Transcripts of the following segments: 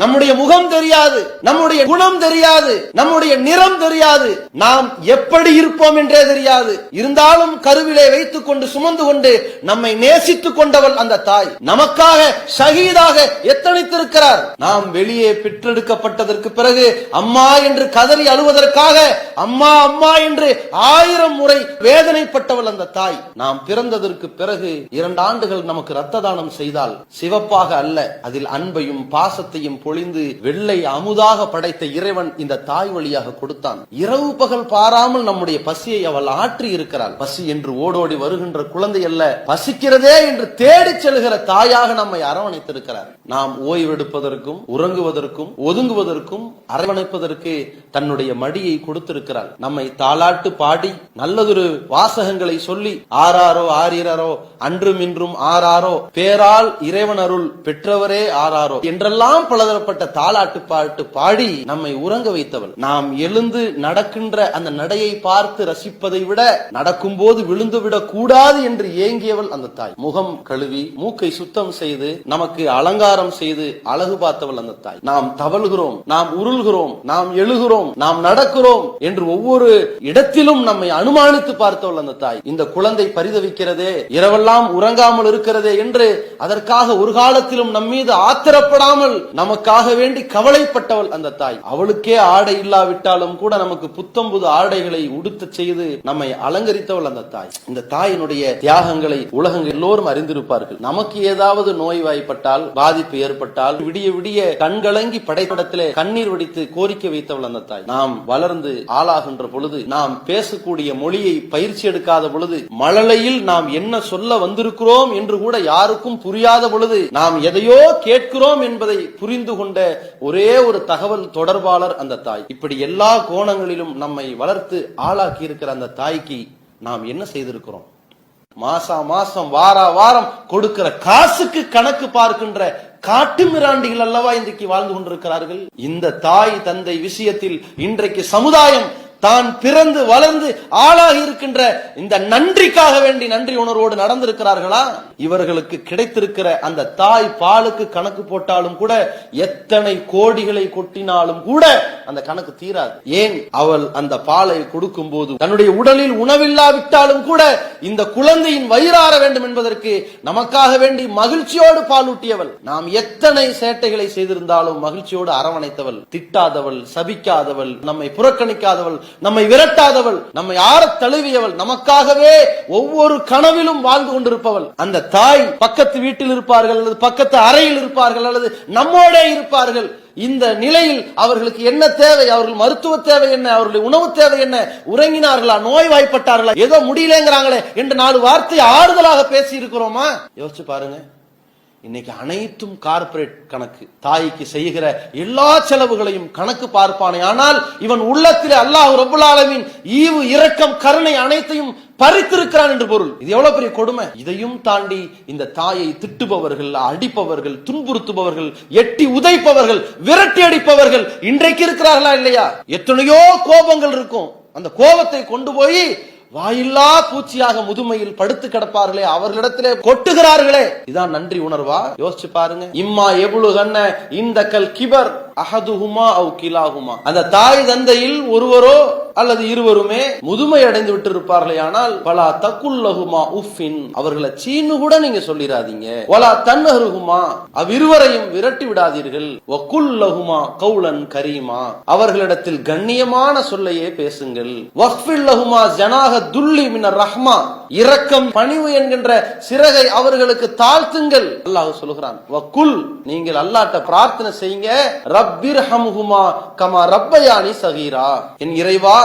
நம்முடைய முகம் தெரியாது நம்முடைய குணம் தெரியாது நம்முடைய நிறம் தெரியாது. நாம் எப்படி இருப்போம் என்றே தெரியாது. இருந்தாலும் கருவிலே வைத்துக் கொண்டு சுமந்து கொண்டு நம்மை நேசித்துக் கொண்டவள் அந்த தாய். நமக்காக ஷஹீதாக எத்தனைத்திருக்கிறார்? நாம் வெளியே பெற்றெடுக்கப்பட்டதற்கு பிறகு அம்மா என்று கதறி அழுவதற்காக அம்மா அம்மா என்று ஆயிரம் முறை வேதனைப்பட்டவள் அந்த தாய். நாம் பிறந்ததற்கு பிறகு இரண்டு ஆண்டுகள் நமக்கு ரத்த தானம் செய்தால் சிவப்பாக அல்ல அதில் அன்பையும் பாசத்தையும் பொழிந்து வெள்ளை அமுதாக படைத்த இறைவன் இந்த தாய் வழியாக கொடுத்தான். இரவு பகல் பாராமல் நம்முடைய பசியை அவள் ஆற்றி இருக்கிறாள். பசி என்று ஓடோடி வருகின்ற குழந்தை அல்ல பசிக்கிறதே என்று தேடிச் செல்கிற தாயாக நம்மை அரவணைத்திருக்கிறார். நாம் ஓய்வெடுப்பதற்கும் உறங்குவதற்கும் ஒதுங்குவதற்கும் அரவணைப்பதற்கு தன்னுடைய மடியை கொடுத்திருக்கிறார் நம்மை தாளாட்டு பாடி நல்லதொரு வாசகங்களை சொல்லி ஆறாரோ ஆறீரோ அன்றும் இன்றும் ஆறாரோ பேரால் இறைவன் அருள் பெற்றவரே ஆறாரோ என்றெல்லாம் பலதரப்பட்ட தாளாட்டு பாட்டு பாடி நம்மை உறங்க வைத்தவள். நாம் எழுந்து நடக்கின்ற அந்த நடையை பார்த்து ரசிப்பதை விட நடக்கும்போது விழுந்து விழுந்துவிடக் கூடாது என்று ஏங்கியவள் அந்த தாய். முகம் கழுவி மூக்கை சுத்தம் செய்து நமக்கு அலங்காரம் செய்து அழகு பார்த்தவள் அந்த தாய். நாம் தவழ்கிறோம் நாம் உருள்கிறோம் நாம் எழுகிறோம் நாம் நடக்கிறோம் என்று ஒவ்வொரு இடத்திலும் நம்மை அனுமானித்து பார்த்தவள் அந்த தாய். இந்த குழந்தை பரிதவிக்கிறதே இரவெல்லாம் உறங்காமல் இருக்கிறதே என்று அதற்காக ஒரு காலத்திலும் நம்மீது ஆத்திரப்படாமல் நமக்கு நமக்காக வேண்டி கவலைப்பட்டவள் அந்த தாய். அவளுக்கே ஆடை இல்லாவிட்டாலும் கூட நமக்கு புத்தம் புது ஆடைகளை உடுத்த செய்து நம்மை அலங்கரித்தவள் அந்த தாய். இந்த தாயினுடைய தியாகங்களை உலகங்கள் எல்லோரும் அறிந்திருப்பார்கள். நமக்கு ஏதாவது நோய் வாய்ப்பட்டால் பாதிப்பு ஏற்பட்டால் விடிய விடிய கண்கலங்கி படைப்படத்திலே கண்ணீர் வடித்து கோரிக்கை வைத்தவள் அந்த தாய். நாம் வளர்ந்து ஆளாகின்ற பொழுது நாம் பேசக்கூடிய மொழியை பயிற்சி எடுக்காத பொழுது மழலையில் நாம் என்ன சொல்ல வந்திருக்கிறோம் என்று கூட யாருக்கும் புரியாத பொழுது நாம் எதையோ கேட்கிறோம் என்பதை புரிந்து கொண்ட ஒரே ஒரு தகவல் தொடர்பாளர் அந்த தாய். இப்படி எல்லா கோணங்களிலும் நம்மை வளர்த்து ஆளாக்கி இருக்கிற அந்த தாய்க்கு நாம் என்ன செய்திருக்கிறோம்? மாசா மாசம் வாரா வாரம் கொடுக்கிற காசுக்கு கணக்கு பார்க்கின்ற காட்டு மிராண்டிகள் அல்லவா இன்றைக்கு வாழ்ந்து கொண்டிருக்கிறார்கள்? இந்த தாய் தந்தை விஷயத்தில் இன்றைக்கு சமுதாயம் தான் பிறந்து வளர்ந்து ஆளாகி இருக்கின்ற இந்த நன்றிக்காக வேண்டி நன்றி உணர்வோடு நடந்திருக்கிறார்களா? இவர்களுக்கு கிடைத்திருக்கிற அந்த தாய் பாலுக்கு கணக்கு போட்டாலும் கூட எத்தனை கோடிகளை கொட்டினாலும் கூட அந்த கணக்கு தீராது. ஏன்? அவள் அந்த பாலை கொடுக்கும் போது தன்னுடைய உடலில் உணவில்லாவிட்டாலும் கூட இந்த குழந்தையின் வயிறார வேண்டும் என்பதற்கு நமக்காக வேண்டி மகிழ்ச்சியோடு பாலூட்டியவள் நாம் எத்தனை சேட்டைகளை செய்திருந்தாலும் மகிழ்ச்சியோடு அரவணைத்தவள். திட்டாதவள் சபிக்காதவள் நம்மை புறக்கணிக்காதவள். நம்மை விரட்டாதவள் நம்மை ஆற தழுவியவள் நமக்காகவே ஒவ்வொரு கனவிலும் வாழ்ந்து கொண்டிருப்பவள். அந்த தாய் பக்கத்து வீட்டில் இருப்பார்கள் அல்லது பக்கத்து அறையில் இருப்பார்கள் அல்லது நம்மோட இருப்பார்கள். இந்த நிலையில் அவர்களுக்கு என்ன தேவை? அவர்கள் மருத்துவ தேவை என்ன? அவர்களுடைய உணவு தேவை என்ன? உறங்கினார்களா? நோய் வாய்ப்பட்டார்களா ஏதோ முடியலங்கிறாங்களே என்று நாலு வார்த்தை ஆறுதலாக பேசி இருக்கிறோமா யோசிச்சு பாருங்க. இன்னைக்கு அனைத்தும் கார்ப்பரேட் கணக்கு. தாய்க்கு செய்கிற எல்லா செலவுகளையும் கணக்கு பார்ப்பானே. ஆனால் இவன் உள்ளத்திலே அல்லாஹ் ரபுல்லாலமின் ஈவு இரக்கம் கருணை அனைத்தையும் பறித்திருக்கிறான் என்று பொருள். இது எவ்வளவு பெரிய கொடுமை? இதையும் தாண்டி இந்த தாயை திட்டுபவர்கள் அடிப்பவர்கள் துன்புறுத்துபவர்கள் எட்டி உதைப்பவர்கள் விரட்டி அடிப்பவர்கள் இன்றைக்கு இருக்கிறார்களா இல்லையா? எத்தனையோ கோபங்கள் இருக்கும். அந்த கோபத்தை கொண்டு போய் வாயில்லா பூச்சியாக முதுமையில் படுத்து கிடப்பார்களே அவர்களிடத்திலே கொட்டுகிறார்களே. இதான் நன்றி உணர்வா? யோசிச்சு பாருங்க. இம்மா எவ்வளவு கண்ண இந்த கல் கிபர். அஹதுஹுமா அவ் கிலாகுமா அந்த தாய் தந்தையில் ஒருவரோ அல்லது இருவருமே முதுமை அடைந்து விட்டு இருப்பார்களே ஆனால் பலா தக்குல்லகுமா உஃபின் அவர்களை சீனு கூட நீங்க சொல்லிடாதீங்க ஒலா தன்னருகுமா அவ்விருவரையும் விரட்டி விடாதீர்கள். வக்குல்லகுமா கௌலன் கரீமா. அவர்களிடத்தில் கண்ணியமான சொல்லையே பேசுங்கள். வஃபில்லகுமா ஜனாக துல்லி மின ரஹ்மா. இரக்கம் பணிவு என்கின்ற சிறகை அவர்களுக்கு தாழ்த்துங்கள். அல்லாஹ் சொல்லுகிறான் வக்குல் நீங்கள் அல்லாட்ட பிரார்த்தனை செய்யுங்க. ரப்பிர் ஹம்ஹுமா கமா ரப்பயானி சகீரா. என் இறைவா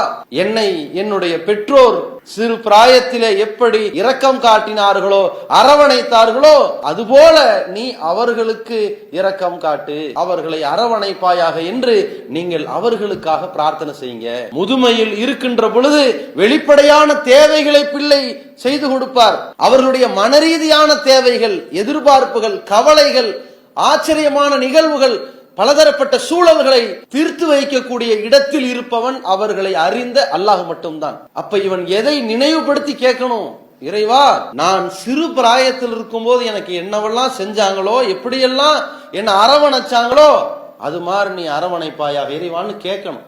என்னை என்னுடைய பெற்றோர் சிறு பிராயத்திலே எப்படி இரக்கம் காட்டினார்களோ அரவணைத்தார்களோ அதுபோல நீ அவர்களுக்கு இரக்கம் காட்டு. அவர்களை அரவணைப்பாயாக என்று நீங்கள் அவர்களுக்காக பிரார்த்தனை செய்யுங்க. முதுமையில் இருக்கின்ற பொழுது வெளிப்படையான தேவைகளை பிள்ளை செய்து கொடுப்பார். அவர்களுடைய மனரீதியான தேவைகள் எதிர்பார்ப்புகள் கவலைகள் ஆச்சரியமான நிகழ்வுகள் பலதரப்பட்ட சூழல்களை தீர்த்து வைக்கக்கூடிய இடத்தில் இருப்பவன் அவர்களை அறிந்த அல்லாஹ் மட்டும்தான். அப்ப இவன் எதை நினைவுபடுத்தி கேட்கணும்? இறைவா நான் சிறு பிராயத்தில் இருக்கும்போது எனக்கு என்னவெல்லாம் செஞ்சாங்களோ எப்படியெல்லாம் என்ன அரவணைச்சாங்களோ அது மாதிரி நீ அரவணைப்பாயாக இறைவான்னு கேட்கணும்.